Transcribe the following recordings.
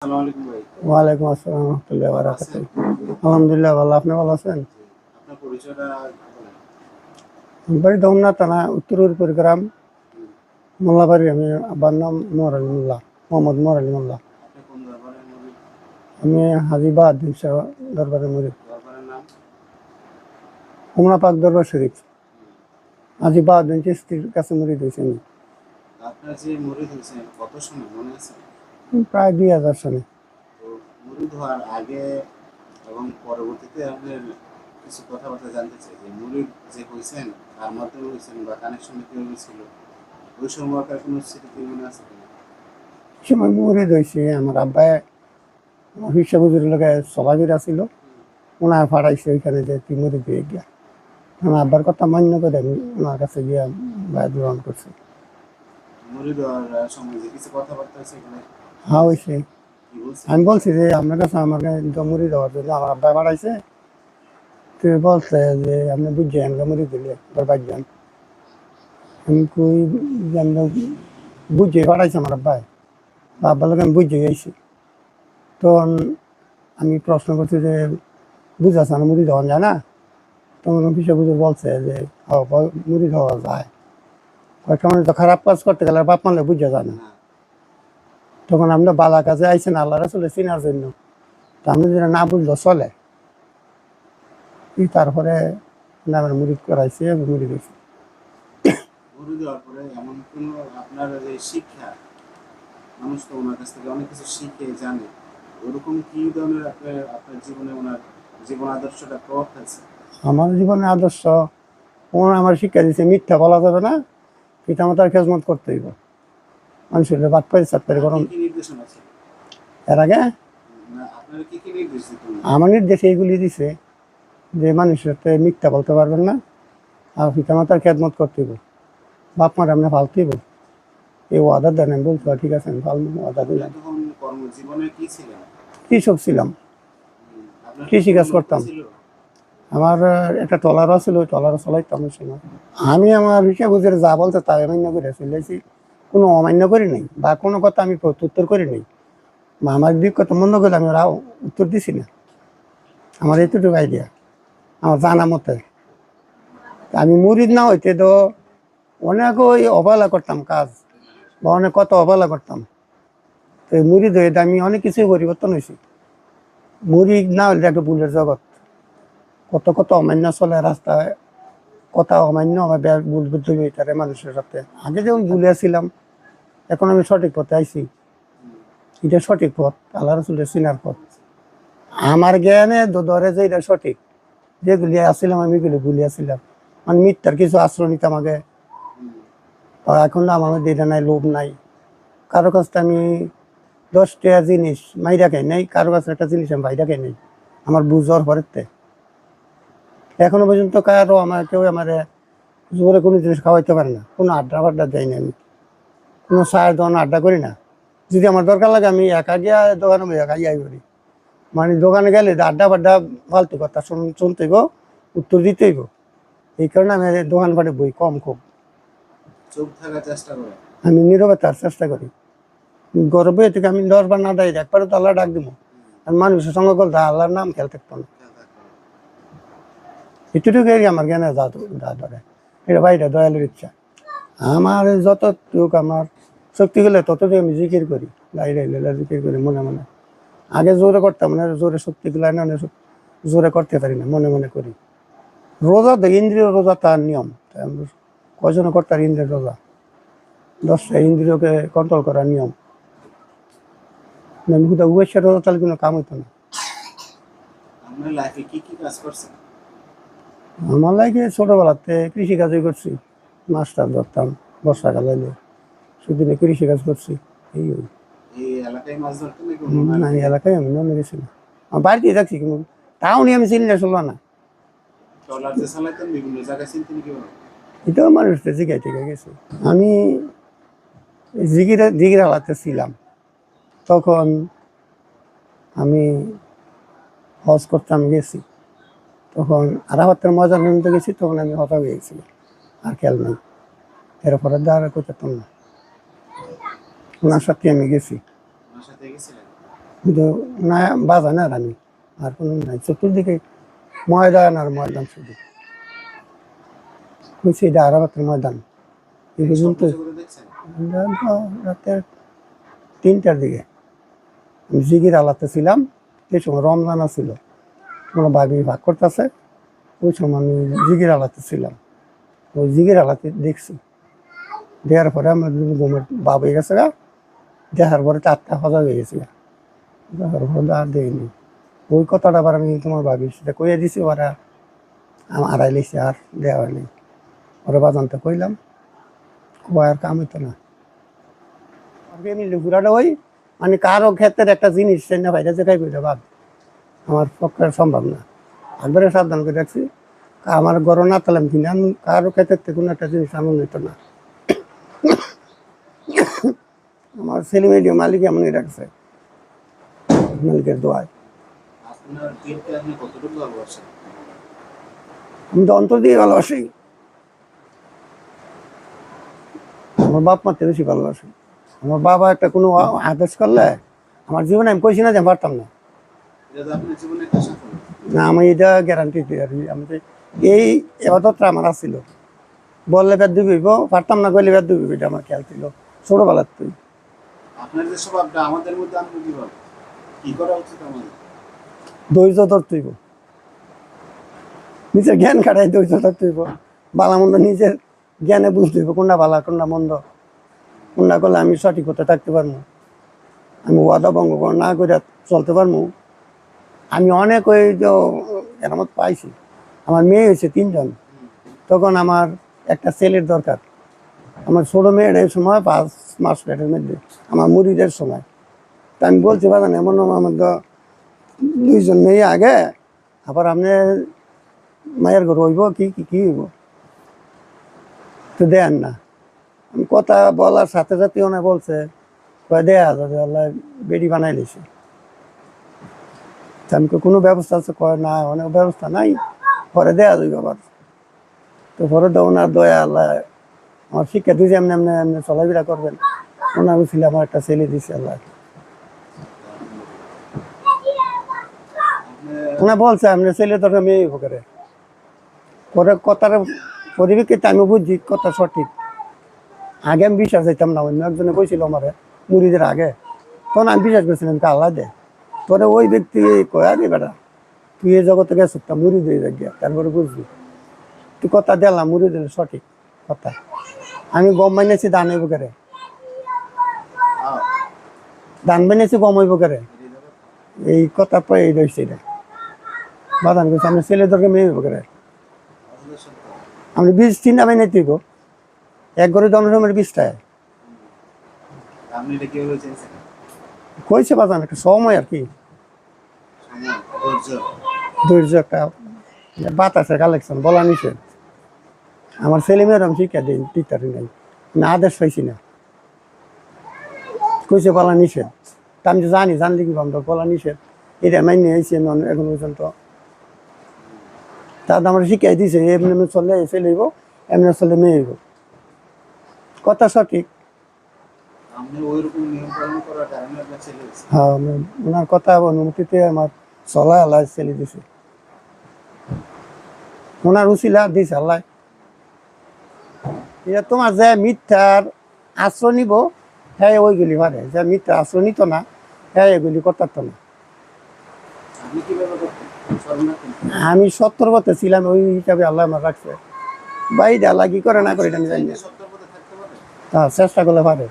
ওয়ালাইকুম আসসালাম রহমতুল্লাহ বারাকাত আলহামদুলিল্লাহ ভালো। আপনি ভালো আছেন। বাড়ি দমনা থানা উত্তর উত্তর গ্রাম মোল্লাবাড়ি। আমি আব্বার নাম মোর আলী মোল্লা মোহাম্মদ মোর আলী মোল্লা। আমি হাজি বাহাদুর শাহ দরবারে মুরিদ। দরবারের হুমনা পাক দরবার শরীফ। হাজি বাহাদুর চিস্তির কাছে মুরিদ হয়েছি আমি। আপনার যে মুরিদ হয়েছেন কত সময় মনে আছে? প্রায় দুই হাজার সালে। মুরিদ হওয়ার আগে এবং পরবর্তীতে আপনার কিছু কথাবার্তা জানতে চাই যে মুরিদ যে হয়েছেন তার মাধ্যমে হয়েছেন বা কানেকশন কীভাবে ছিল? ওই সময়কার কোনো স্মৃতি মনে আছে সময় মুরিদ হয়েছে আমার আব্বাই হিসাব হুজুর লোকে সবাইরা ছিল। ওনার ফাড়াইছে ওইখানে যে তুই মুরিদ হয়ে গিয়া। আমার আব্বার কথা মান্য করে ওনার কাছে গিয়া বায়াত গ্রহণ করছি। মুরিদ হওয়ার সময় যে কিছু কথাবার্তা এখানে হ্যাঁ হয়েছে আমি বলছি যে আপনার কাছে আমাকে মুড়ি দেওয়ার জন্য আমার আব্বা বাড়াইছে তুই বলছে যে আপনি বুঝছেন মুড়ি দিলে তোর বাড়ছেন আমি কই বুঝে বাড়াইছে আমার আব্বাই আব্বার লোক আমি বুঝে গেছি। তখন আমি প্রশ্ন করছি যে বুঝাচ্ছে না মুড়ি দেওয়া যায় না? তখন অফিসে বুঝে বলছে যে হ ব- মুড়ি দেওয়া যায়। কয়েকটা মানুষ তো খারাপ কাজ করতে গেলে বাপ মানলে বুঝে যায় না না। তখন আমরা বালা কাজে আইছেন আল্লাহ রাসুলের চিনার জন্য। তা আমরা যেটা না বুঝলো চলে। তারপরে নামের মুড়ি করাইছে মুড়ি দিয়েছে। এমন কোনো আপনার যে শিক্ষা মানুষ তো ওনার কাছ থেকে অনেক কিছু শিখে জানে। ওরকম কি ধরনের আপনার আপনার জীবনে ওনার জীবন আদর্শটা প্রভাব ফেলছে? আমার জীবনে আদর্শ ওনার আমার শিক্ষা দিয়েছে মিথ্যা বলা যাবে না। পিতা মাতার খেজমত করতে হইব। মানুষের বাদ পাই গরম। এর আগে? না আমার নির্দেশে এইগুলি দিছে যে মানুষের সাথে মিথ্যা বলতে পারবেন না আর পিতা মাতার খেদমত করতে বাপ মার আপনি ফালতে হইব এই ওয়াদা দেন আমি বলতে ঠিক আছে আমি ফাল ওয়াদা দিলাম। কৃষক ছিলাম। আপনার কৃষিকাজ করতাম। আমার একটা টলারও ছিল ওই টলারও চলাইতাম আমি আমার হিসাব বুঝে যা বলতে তাই অমান্য করে চলেছি কোনো অমান্য করি নাই বা কোনো কথা আমি প্রত্যুত্তর করি নাই। বা আমার দিক কথা মন্দ করলে আমি ওরা উত্তর দিছি না। আমার এতটুকু আইডিয়া আমার জানা মতে। আমি মুরিদ না হইতে তো অনেক ওই অবহেলা করতাম কাজ, বা অনেক কত অবহেলা করতাম। তো এই মুরিদ হয়ে আমি অনেক কিছুই পরিবর্তন হয়েছি মুরিদ না হলে একটা ভুলের জগৎ। কত কত অমান্য চলে রাস্তায় কথা অমান্য, আমার ভুল বুদ্ধি তারে মানুষের সাথে। আগে যেমন ভুলে ছিলাম এখন আমি সঠিক পথে আইছি। এটা সঠিক পথ, আল্লাহ রসুলের চিনার পথ। আমার জ্ঞানে দ- ধরে যে এটা সঠিক যেগুলি আসছিলাম আমি এগুলি ভুলে আসছিলাম মানে মিথ্যার কিছু আশ্রয় নিতাম আগে এখন আমার মধ্যে এটা নাই, লোভ নাই। কারও কাছ আমি দশটা জিনিস মাইরা খাই নাই, কারও কাছে একটা জিনিস আমি বাইরা খাই নাই। আমার বুঝার পরেতে এখনও পর্যন্ত কারও আমার কেউ আমার জোরে কোনো জিনিস খাওয়াইতে পারে না। কোনো আড্ডা ফাড্ডা দেয় না আমি। কোনো চায়ের দোকান আড্ডা করি না। যদি আমার দরকার লাগে আমি একা গিয়া দোকানে একা ইয়াই করি। মানে দোকানে গেলে আড্ডা ফাড্ডা ফালতু কথা শুন শুনতেইব উত্তর দিতেইব এই কারণে আমি দোকান পাটে বই কম খুব থাকার চেষ্টা করে। আমি নীরবে তার চেষ্টা করি। গর্বে থেকে আমি দশবার না দেয় একবারও তো আল্লাহ ডাক দিব আর মানুষের সঙ্গে করতে আল্লাহর নাম খেয়াল থাকতো না। এটুকুই আমার জ্ঞানে ধরে। এটা বাইরে দয়ালুর ইচ্ছা। আমার যতটুক আমার শক্তি গেলে ততটুকু আমি জিকির করি। বাইরে এলে জিকির করি মনে মনে। আগে জোরে করতাম না, জোরে শক্তি গুলো না জোরে করতে পারি না, মনে মনে করি। রোজা তো ইন্দ্রিয় রোজা তার নিয়ম। কজন করতার ইন্দ্রিয় রোজা? দশটা ইন্দ্রিয়কে কন্ট্রোল করার নিয়ম। আমি কোথাও রোজা তাহলে কোনো কাম হইতো না। লাইফে কি কি কাজ করছেন আমার লাগে ছোটবেলাতে কৃষিকাজই করছি। মাছটা ধরতাম বর্ষাকালে সেদিনে কৃষিকাজ করছি এই না এই এলাকায় আমি নন্দ গেছি না। আমার বাড়িতেই থাকছি কিন্তু টাউনে আমি চিনি না চলল না। এটাও মানুষ জিগাই টিকে গেছে। আমি জিগিরা জিগিরা হালাতে ছিলাম। তখন আমি হজ করতাম গেছি। তখন আরাফাতের মজা নিতে গেছি তখন আমি হতা হয়ে গেছি। আর খেয়াল নেই। এরপরে দ্বারা করতাম না। ওনার সাথে আমি গেছি। কিন্তু না বাজা না আর আমি। আর কোনো নাই। চতুর্দিকে ময়দান আর ময়দান শুধু। কইছি এটা আরাবাতের ময়দান। এই পর্যন্ত রাতের তিনটার দিকে। আমি জিগির আলাতে ছিলাম। এই সময় রমজান ছিল। কোনো ভাবি ভাগ করতেছে, ওই সময় আমি জিগির আলাতে ছিলাম। ওই জিগির আলাতে দেখছি। দেওয়ার পরে আমার ঘুমের বাপ হয়ে গেছে গা। দেখার পরে চারটা হজা হয়ে গেছে গা। দেখার পরে আর দেয়নি। ওই কথাটা আবার আমি তোমার ভাবি সেটা কইয়া দিছি, ওরা আমার আড়াই লিখছে আর দেওয়া হয়নি। ওরা বাজানতে কইলাম কয়ার কাম হইতো না। আমি লুকুরাটা ওই মানে কারও ক্ষেত্রে একটা জিনিস সে না ভাইরা জায়গায় কইটা ভাব আমার পক্ষে সম্ভব না। একবারে সাবধান করে রাখছি। আমার গরম না তালাম কিনা আমি কারও ক্ষেত্রে কোনো একটা জিনিস এমন নিত না। আমার ছেলে মেয়ে মালিক এমনই রাখছে। মালিকের দোয়ায়। আমি তো অন্তর দিয়ে ভালোবাসি। আমার বাপ মাতে বেশি ভালোবাসি। আমার বাবা একটা কোনো আদেশ করলে আমার জীবনে আমি কইছি না যে আমি পারতাম না। না আমি এটা গ্যারান্টি দিই আর। আমি এই এবাদতটা আমার আসছিল বললে বেদ দিবিব পারতাম না কইলে বেদ দিবিব এটা আমার খেয়াল ছিল। ছোটবেলার তুই। আপনার যে স্বভাবটা আমাদের মধ্যে আনব কীভাবে কি করা উচিত আমাদের? ধৈর্য ধরতেইব নিজের জ্ঞান খাটাই ধৈর্য ধরতেইব বালা মন্দ নিজের জ্ঞানে বুঝতে হইব কোনটা বালা কোনটা মন্দ। কোনটা করলে আমি সঠিক হতে থাকতে পারব। আমি ওয়াদা ভঙ্গ না করে চলতে পারব। আমি অনেক ওই যে এরামত পাইছি। আমার মেয়ে হয়েছে তিনজন। তখন আমার একটা ছেলের দরকার। আমার ছোটো মেয়ের এই সময় পাঁচ মাস পেটের মধ্যে, আমার মুড়িদের সময়। তা আমি বলছি, বাজান, এমন আমার দুইজন মেয়ে আগে, আবার আপনি মায়ের ঘর হইব, কি কি কি হইব? তো দেন না। আমি কথা বলার সাথে সাথে ওনা বলছে দেয়া যাবে আল্লাহ বেডি বানাই লিছে তা আমি কোনো ব্যবস্থা আছে? কয়, না, অনেক ব্যবস্থা নাই। পরে দেয়া যাবে আবার। তো পরে তো ওনার দয়া, আল্লাহ আমার শিক্ষা দিয়েছে এমনি এমনি এমনি চলাফেরা করবেন। ওনার ছিল, আমার একটা ছেলে দিছে, আল্লাহ। ওনা বলছে আপনি ছেলে তোর মেয়ে করে পরে কথার পরিপ্রেক্ষিতে আমি বুঝছি, কথা সঠিক। আগে আমি বিশ্বাস হইতাম না, অন্য একজনে কইছিল আমারে, মুড়িদের আগে। তখন আমি বিশ্বাস করছিলাম আল্লাহ দে পরে ওই ব্যক্তি কয়া রে বেটা তুই এই জগতে গেছ তা মুড়ি দিয়ে গিয়া। তারপরে বুঝবি তুই কথা দিলাম মুড়ি দিলে সঠিক কথা। আমি গম বানিয়েছি দান হইব করে? দান বানিয়েছি, গম হইব করে? এই কথা পরে এই রয়েছে এটা। বাদান করছে আমি ছেলেদেরকে মেয়ে হইব করে? আমি বীজ চিন্তা নাই তুইব এক ঘরে জনসমের বীজটায়। আপনি এটা কীভাবে চেয়েছেন কইছে বাজান সময় আর কি। ধৈর্য একটা বাতাসের কালেকশন বলা নিষেধ। আমার ছেলে মেয়ের আমি শিক্ষা দিই, টিচারি নাই। না আদেশ পাইছি না। কইছে বলা নিষেধ। তা আমি তো জানি, জানলি কি আমরা বলা নিষেধ। এটা মাইনে আইছি আমি এখন পর্যন্ত। তার আমার শিখাই দিছে, এমনি চললে ছেলে হইব, এমনি চললে মেয়ে হইব। কথা সঠিক। হ্যাঁ ওনার কথা অনুমতিতে আমার চলা আল্লাহ ছেলে দিছে। ওনার উচিলা দিছে আল্লাহ। এটা তোমার যে মিথ্যার আশ্রয় নিব হ্যাঁ ওইগুলি পারে যে মিথ্যা আশ্রয় নিত না হ্যাঁ এগুলি করতাম না। আমি সত্তর পথে ছিলাম ওই হিসাবে আল্লাহ আমার রাখছে। বাইরে আল্লাহ কি করে না করে এটা আমি জানি না। চেষ্টা করলে পারে।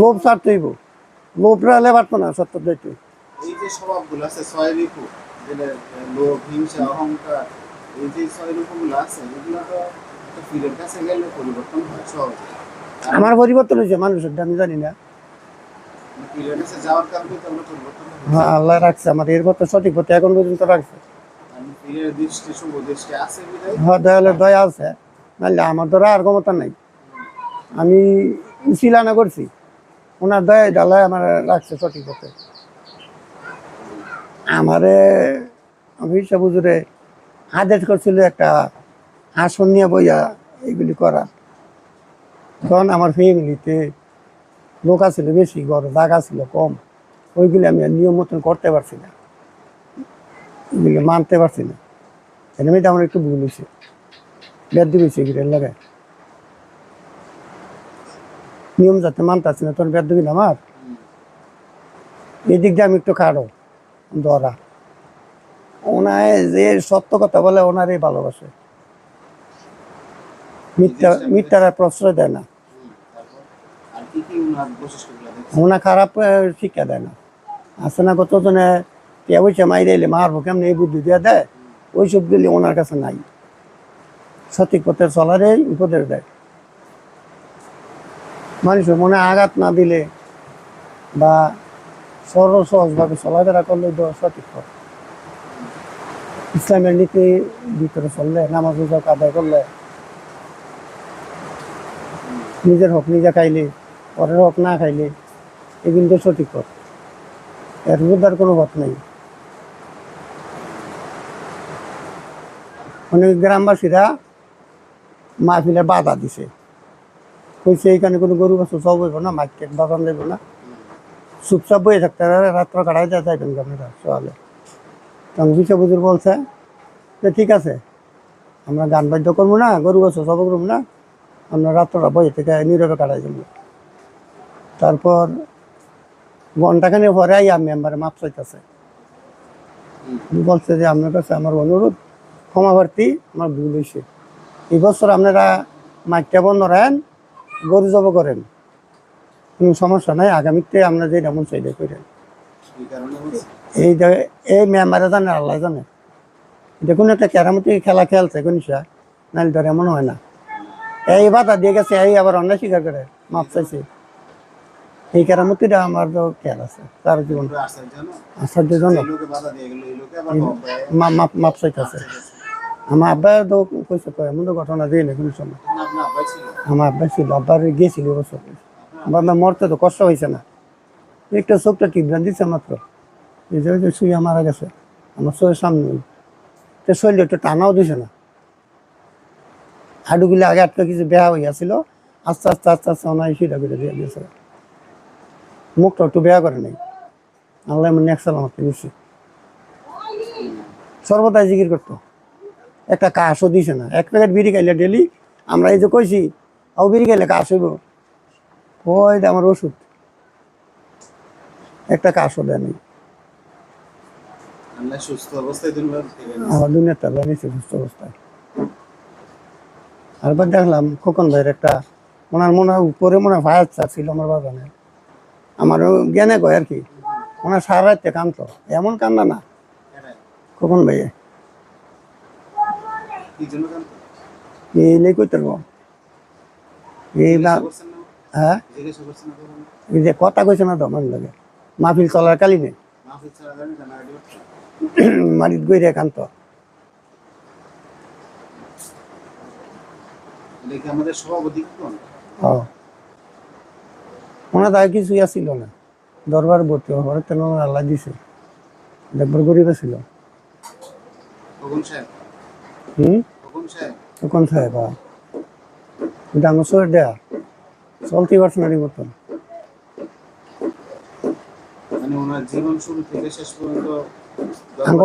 লোভ ছাড়তেইব। লোভ রাখলে পারতো না সত্তর দায়িত্ব এই যে স্বভাবগুলো আছে ছয় ঋতু লোভ হিংসা অহংকার এই যে ছয় রূপগুলো আছে এগুলো তো পীরের কাছে গেলে পরিবর্তন হয় সহজে। আমার পরিবর্তন হয়েছে মানুষের আমি জানি না। পরিবর্তন হয় আল্লাহ রাখছে আমার এর পথে সঠিক পথে এখন পর্যন্ত রাখছে। হ্যাঁ দয়ালের দয়া আছে নাহলে আমার দ্বারা আর ক্ষমতা নাই। আমি উচিলানা করছি। ওনার দয়া ডালায় আমার রাখছে সঠিক পথে। আমারে অভিষা বুজুরে আদেশ করছিল একটা আসন নিয়ে বইয়া এগুলি করা তখন আমার ফ্যামিলিতে লোক আছিল বেশি ঘর জায়গা ছিল কম। ওইগুলি আমি নিয়ম মতন করতে পারছি না। এগুলি মানতে পারছি না। এমনিতে আমার একটু ভুল হয়েছে বেদ এগুলো লাগায় নিয়ম যাতে মানতে পারছি না তোর বেদ না আমার। এই দিক দিয়ে আমি একটু খাড়ো ধরা। ওনায় যে সত্য কথা বলে ওনারই ভালোবাসে। মিথ্যা মিথ্যার প্রশ্রয় দেয় না। ওনা খারাপ শিক্ষা দেয় না। আছে না কতজনে কে বলছে মাইরে এলে মারবো কেমন এই বুদ্ধি দিয়ে দেয়? ওই সবগুলি ওনার কাছে নাই। সঠিক পথে চলারে উপদেশ দেয়। মানুষের মনে আঘাত না দিলে বা সরল সহজভাবে চলাফেরা করলে তো সঠিক পথ ইসলামের নীতি ভিতরে চললে, নামাজ রোজা আদায় করলে, নিজের হক নিজে খাইলে, পরের হক না খাইলে কিন্তু সঠিক পথ। এর আর কোনো পথ নেই। অনেক গ্রামবাসীরা মাহফিলে বাধা দিছে। কইছে, এইখানে কোনো গরু বাছুর সব হইব না, মাইক বাগান দেব না। চুপচাপ বয়ে থাকতে রাত্র কাটাই দেওয়া যাইবেন আপনারা সকালে। তখন বুজুর বলছে যে ঠিক আছে, আমরা গান বাদ্য করব না, গরু বাছুর সব করব না, আমরা রাত্রটা বয়ে থেকে নীরবে কাটাই যাব। তারপর ঘন্টাখানি পরে আই আমি মেম্বারে মাপ চাইতেছে। বলছে যে, আপনার কাছে আমার অনুরোধ, ক্ষমা আমার ভুল হয়েছে এই বছর আপনারা মাইকটা বন্ধ রাখেন গরু জব করেন। কোনো সমস্যা নাই আগামীতে আমরা যে এমন চাইলে করেন এই এই মেম্বারে জানে আল্লাহ জানে। দেখুন একটা কেরামতি খেলা খেলছে গনিশা নাহলে ধর এমন হয় না। এই বাধা দিয়ে গেছে এই আবার অন্যায় স্বীকার করে মাপ চাইছে। এই কেরামতিটা আমার তো খেয়াল আছে তার জীবন। আশ্চর্যজনক মাপ মাপ চাইতেছে। আমার আব্বা তো কইছে এমন তো ঘটনা দিয়ে না কোনো সময়। আমার আব্বা ছিল আব্বার গিয়েছিল আব্বা মরতে তো কষ্ট হয়েছে না। একটা চোখটা টিপরান দিচ্ছে মাত্র। শুয়ে মারা গেছে, আমার চোখের সামনে। তো শরীরে একটু টানাও দিছে না। হাডুগুলি আগে আটকে কিছু বেহা হইয়াছিল আস্তে আস্তে আস্তে আস্তে ওনার সিটা করে দিয়ে দিয়েছে। মুখটা একটু বেয়া করে নাই। আল্লাহ এমন এক সালামাতে নিচ্ছি সর্বদাই জিকির করতো। একটা কাশও দিছে না। এক প্যাকেট বিড়ি খাইলে ডেলি, আমরা এই যে কইছি আও বিড়ি খাইলে কাশ হইব। ওই যে আমার ওষুধ। একটা দেয় নাই আল্লাহ সুস্থ অবস্থায় দুনিয়ার সুস্থ দেখলাম খোকন ভাইয়ের একটা ওনার মনে হয় উপরে মনে হয় ছিল আমার বাগানে। জ্ঞানে কয় আর কি ওনার সারা রাত্রে কান্ত এমন কান্না না। খোকন ভাইয়ে। কি এই নেই কইতে পারব? এই না হ্যাঁ? এই যে কথা কইছে না তো আমার লাগে। মাহফিল চলার কালি নেই মাহফিজ ছাড়া জানি মারিত গইরে কান্ত এটা কি আমাদের সভাপতি কোন? ও। ওনার তাই কিছু ছিল না। দরবার ভর্তি হওয়ার তেন আল্লাহ দিছে। দেখবার গরিব ছিল হুম? খোকন সাহেব? শরীর দেয়া। চলতে ঠিক মতন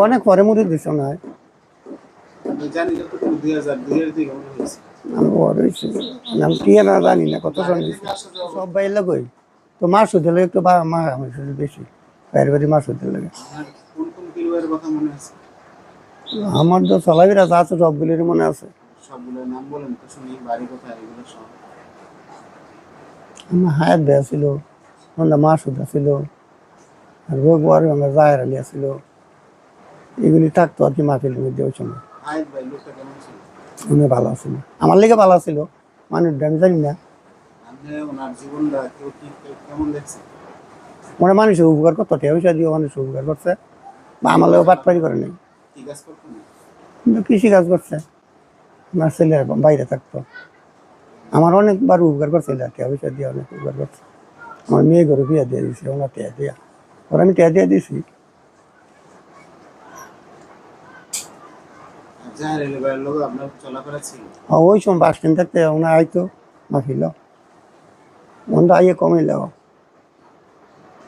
অনেক পরে না জানি এর দিকে মনে না জানি না কত সব বাইর তো মাছ হতে লাগে একটু মা আমার বেশি। বাইরে বাড়ি মাছ হতে লাগে। আমার তো চলাফেরা যা আছে সবগুলির মনে আছে। সবগুলোর নাম বলেন তো শুনি বাড়ি কোথায় এগুলো সব। আমার হায়াত দেয়া ছিল আমাদের মা সুদা ছিল আর রোগ বড় আমার জায়ের আলিয়া ছিল। এগুলি থাকতো আর কি মাহফিলের মধ্যে ওই সময়। আয়েদ ভাই লোকটা কেমন ছিল? উনি ভালো ছিল। আমার লেগে ভালো ছিল মানুষ আমি জানি না। মনে মানুষের উপকার করতো দিয়ে মানুষের উপকার করছে? বা আমার লেগে বাটপারি করে নাই। কিন্তু কৃষি কাজ করছে। আমার ছেলে বাইরে থাকতো। আমার অনেকবার উপকার করছে টেয়া পয়সা দিয়ে অনেক উপকার করছে। আমার মেয়ে ঘরে বিয়ে দিয়ে দিয়েছি ওনার টেয়া দিয়া। ওরা আমি টেয়া দিয়ে দিয়েছি ছিল? আর ওই সময় বাস স্ট্যান্ড থাকতে ওনা আইতো মাফিল ওনটা আইয়ে কমাইল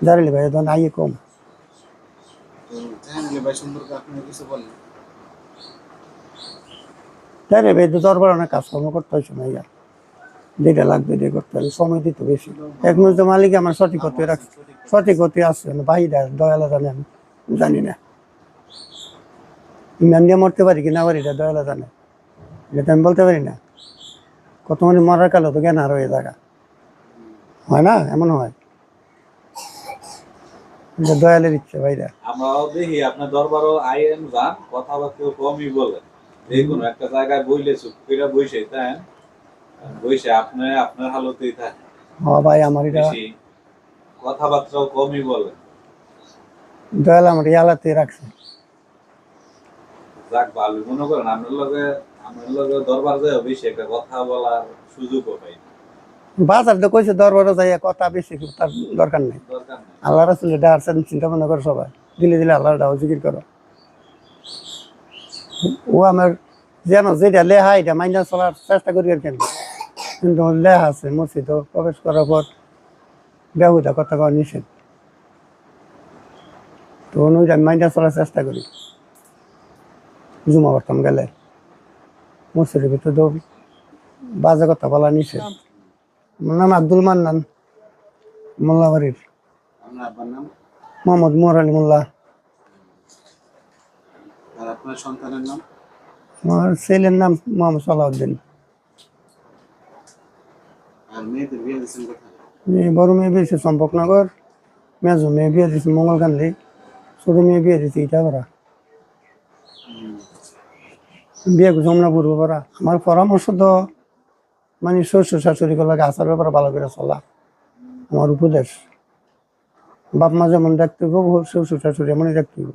জারিলি ভাই তখন আইয়ে কম। তো ভাই সম্পর্কে আপনি কিছু বলেন। জারিলি ভাই তো দরবার অনেক কাজকর্ম করতে হয়েছে না ইয়া যেটা লাগবে এটা করতে হবে সময় দিতে বেশি। এক মুহূর্তে মালিক আমার সঠিক হতে রাখছে। সঠিক হতে আসছে না বাইরে দয়ালা জানে আমি জানি না। ইমান দিয়ে মরতে পারি কি না পারি এটা দয়ালা জানে এটা আমি বলতে পারি না। কত মানে মরার কালো তো জ্ঞান আর হয়ে থাকা হয় না? এমন হয়? দয়ালের ইচ্ছে, ভাইরা। আমরাও দেখি, আপনার দরবারও আইএম যান, কথাবার্তা কমই বলেন। যে কোনো একটা জায়গায় বইলে চুপ করে বসে তাই বসে আপনি আপনার হালতেই থাকেন হ ভাই আমার এটা কথাবার্তাও কমই বলেন দয়াল আমার ইয়ালাতে রাখছে। যাক ভালো মনে করেন আপনার লগে আপনার লগে দরবার যায় বেশি একটা কথা বলার সুযোগও পাই। বাজার তো কইছে দরবারে যাই কথা বেশি তার দরকার নেই। আল্লাহ রাসুল ডাকছেন চিন্তা ভাবনা করো সবাই। দিলে দিলে আল্লাহ ডাও জিকির করো। ও আমার যেন যেটা লেহা এটা মাইনা চলার চেষ্টা করি আর কেন কিন্তু লেহা আছে মসজিদ প্রবেশ করার পর বেহুদা কথা কওয়া নিষেধ। তো ওইটা মাইনা চলার চেষ্টা করি। জুমা করতাম গেলে মসজিদের ভিতরে তো বাজে কথা বলা নিষেধ। আমার নাম আব্দুল মান্নান মোল্লাবাড়ির। মোহাম্মদ মোর আলী মোল্লা। আপনার সন্তানের নাম? আমার ছেলের নাম মোহাম্মদ সালাউদ্দিন। আর মেয়েদের বিয়ে দিচ্ছেন কোথায়? বড় মেয়ে বিয়েছে চম্পকনগর মেজো মেয়ে বিয়ে দিয়েছে মঙ্গলকান্দি ছোট মেয়ে বিয়ে দিয়েছে ইটাগড়া বিয়ে করছে আমরা পূর্ব পারা আমার পরামর্শ তো মানে শ্বশুর শাশুড়ি লাগে আসার ব্যাপারে ভালো করে চলা। আমার উপদেশ। বাপ মা যেমন দেখতে হব শ্বশুর শাশুড়ি এমনই দেখতে হব।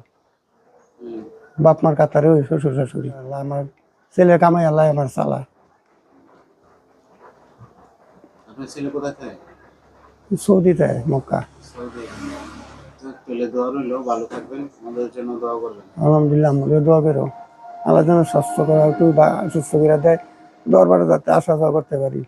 বাপ মার কাতারে ওই শ্বশুর শাশুড়ি। আল্লাহ আমার ছেলের কামাই আল্লাহ আমার থাকে? সৌদিতে মক্কা। আমাদের দোয়া আলহামদুলিল্লাহ দোয়া করো। আল্লাহ যেন স্বাস্থ্য করা একটু সুস্থ করে দেয়। দরবারে যাতে আসা যাওয়া করতে পারি।